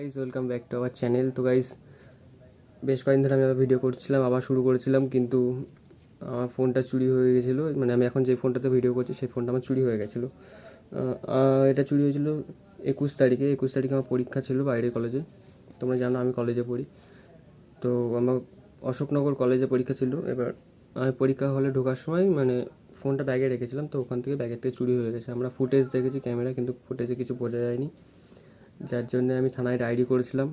Guys welcome back to our channel তো guys বেশ কয়েকদিন ধরে আমি আবার ভিডিও করছিলাম, আবার শুরু করেছিলাম, কিন্তু আমার ফোনটা চুরি হয়ে গেছিল। মানে আমি এখন যে ফোনটাতে ভিডিও করছি, সেই ফোনটা আমার চুরি হয়ে গেছিল। এটা চুরি হয়েছিল একুশ তারিখে। একুশ তারিখে আমার পরীক্ষা ছিল বাইরের কলেজে তোমরা জানো আমি কলেজে পড়ি। তো আমার অশোকনগর কলেজে পরীক্ষা ছিল। এবার আমি পরীক্ষা হলে ঢোকার সময় মানে ফোনটা ব্যাগে রেখেছিলাম, তো ওখান থেকে ব্যাগের থেকে চুরি হয়ে গেছে। আমরা ফুটেজ দেখেছি ক্যামেরা কিন্তু ফুটেজে কিছু বোঝা যায়নি। যার জন্য আমি থানায় ডায়েরি করেছিলাম।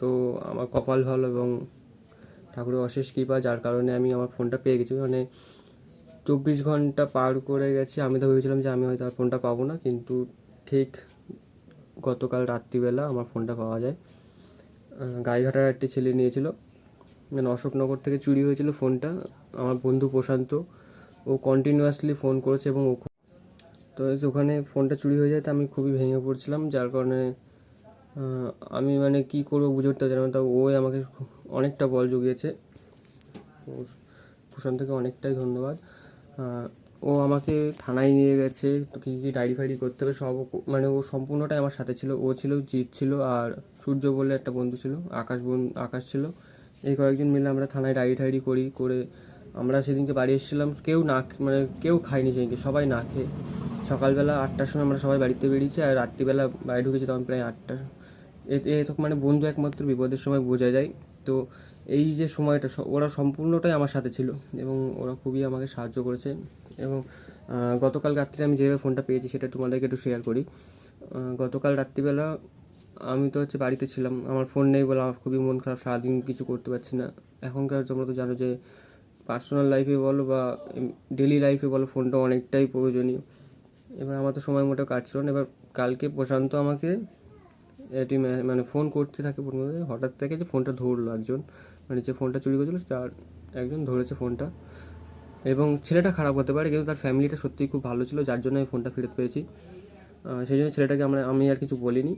তো আমার কপাল ভালো এবং ঠাকুরের অশেষ কৃপা, যার কারণে আমি আমার ফোনটা পেয়ে গেছি। মানে চব্বিশ ঘণ্টা পার করে গেছি। আমি তো ভেবেছিলাম যে আমি হয়তো আর ফোনটা পাবো না, কিন্তু ঠিক গতকাল রাত্রিবেলা আমার ফোনটা পাওয়া যায়। গাইঘাটার একটি ছেলে নিয়েছিল। মানে অশোকনগর থেকে চুরি হয়েছিল ফোনটা। আমার বন্ধু প্রশান্ত, ও কন্টিনিউয়াসলি ফোন করেছে এবং ও তো ওখানে ফোনটা চুরি হয়ে যায়, তো আমি খুবই ভেঙে পড়ছিলাম, যার কারণে আমি মানে কি করব বুঝে উঠতে পারছিলাম না তা ওই আমাকে অনেকটা বল জুগিয়েছে। প্রশান্তকে অনেকটাই ধন্যবাদ। ও আমাকে থানায় নিয়ে গেছে, তো কী কী ডায়েরি ফাইরি করতে হবে সব মানে ও সম্পূর্ণটাই আমার সাথে ছিল, ও ছিল, জিৎ ছিল আর সূর্য বলে একটা বন্ধু ছিল, আকাশ বন, আকাশ ছিল। এই কয়েকজন মিলে আমরা থানায় ডায়েরি টাইরি করি, করে আমরা সেদিনকে বাড়ি এসেছিলাম, কেউ না মানে কেউ খায়নি সেদিনকে, সবাই না খেয়ে। সকালবেলা আটটার সময় আমরা সবাই বাড়িতে বেরিয়েছি আর রাত্রিবেলা বাড়ি ঢুকেছি তখন প্রায় আটটা। এ- মানে বন্ধু একমাত্র বিপদের সময় বোঝা যায়। তো এই যে সময়টা ওরা সম্পূর্ণটাই আমার সাথে ছিল এবং ওরা খুবই আমাকে সাহায্য করেছে এবং গতকাল রাত্রে আমি যেভাবে ফোনটা পেয়েছি সেটা তোমাদেরকে একটু শেয়ার করি। গতকাল রাত্রিবেলা আমি তো হচ্ছে বাড়িতে ছিলাম, আমার ফোন নেই বলে আমার খুবই মন খারাপ, সারাদিন কিছু করতে পারছি না। এখনকার তোমরা তো জানো যে পার্সোনাল লাইফে বলো বা ডেলি লাইফে বলো ফোনটা অনেকটাই প্রয়োজনীয়। এবার আমার তো সময় মতো কাটছিল না। এবার কালকে প্রশান্ত আমাকে এটি মানে ফোন করতে থাকে করতে। হঠাৎ থেকে যে ফোনটা ধরলো একজন। মানে যে ফোনটা চুরি করেছিল, তার একজন ধরেছে ফোনটা এবং ছেলেটা খারাপ হতে পারে, কিন্তু তার ফ্যামিলিটা সত্যিই খুব ভালো ছিল, যার জন্য আমি ফোনটা ফেরত পেয়েছি। সেই জন্য ছেলেটাকে আমরা আমি আর কিছু বলিনি।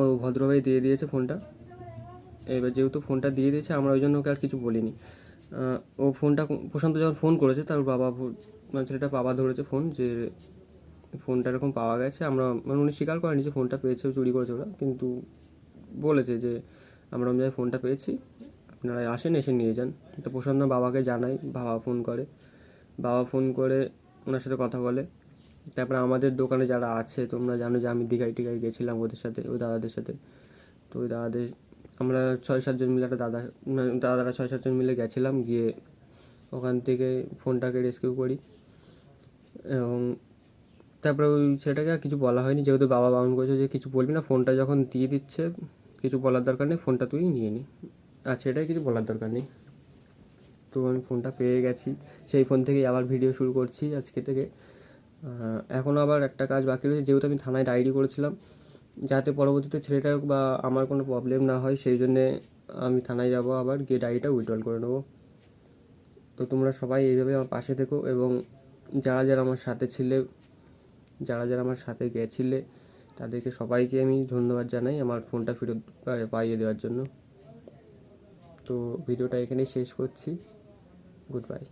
ও ভদ্রভাবে দিয়ে দিয়েছে ফোনটা এবার যেহেতু ফোনটা দিয়ে দিয়েছে, আমরা ওই জন্য ওকে আর কিছু বলিনি। ও ফোনটা প্রশান্ত যখন ফোন করেছে, তার বাবা মানে ছেলেটা বাবা ধরেছে ফোন যে ফোনটা এরকম পাওয়া গেছে। আমরা মানে উনি স্বীকার করেনি যে ফোনটা পেয়েছে, চুরি করেছে ওরা। কিন্তু বলেছে যে আমরা আমি ফোনটা পেয়েছি, আপনারা আসেন, এসে নিয়ে যান। তো প্রশান্ত বাবাকে জানাই, বাবা ফোন করে। বাবা ফোন করে ওনার সাথে কথা বলে। তারপরে আমাদের দোকানে যারা আছে, তোমরা জানো যে আমি দীঘায় টিঘায় গেছিলাম ওদের সাথে, ওই দাদাদের সাথে। তো ওই দাদাদের আমরা ছয় সাতজন মিলে একটা দাদা মানে দাদারা ছয় সাতজন মিলে গেছিলাম, গিয়ে ওখান থেকে ফোনটাকে রেস্কিউ করি। এবং তারপরে ওই ছেলেটাকে আর কিছু বলা হয়নি, যেহেতু বাবা বারণ করেছে যে কিছু বলবি না, ফোনটা যখন দিয়ে দিচ্ছে, কিছু বলার দরকার নেই, ফোনটা তুই নিয়ে নি। আর এটাই কিছু বলার দরকার নেই। তো আমি ফোনটা পেয়ে গেছি। সেই ফোন থেকেই আবার ভিডিও শুরু করছি আজকে থেকে। এখন আবার একটা কাজ বাকি রয়েছে, যেহেতু আমি থানায় ডায়েরি করেছিলাম যাতে পরবর্তীতে ছেলেটার বা আমার কোনো প্রবলেম না হয়, সেই জন্যে আমি থানায় যাব আবার, গিয়ে ডায়েরিটা উইথড্রল করে নেব। তো তোমরা সবাই এইভাবে আমার পাশে থেকো এবং যারা যারা আমার সাথে ছিলে, যারা যারা আমার সাথে গেছিলে, তাদেরকে সবাইকে আমি ধন্যবাদ জানাই আমার ফোনটা ফেরত পাইয়ে দেওয়ার জন্য। তো ভিডিওটা এখানেই শেষ করছি। Good bye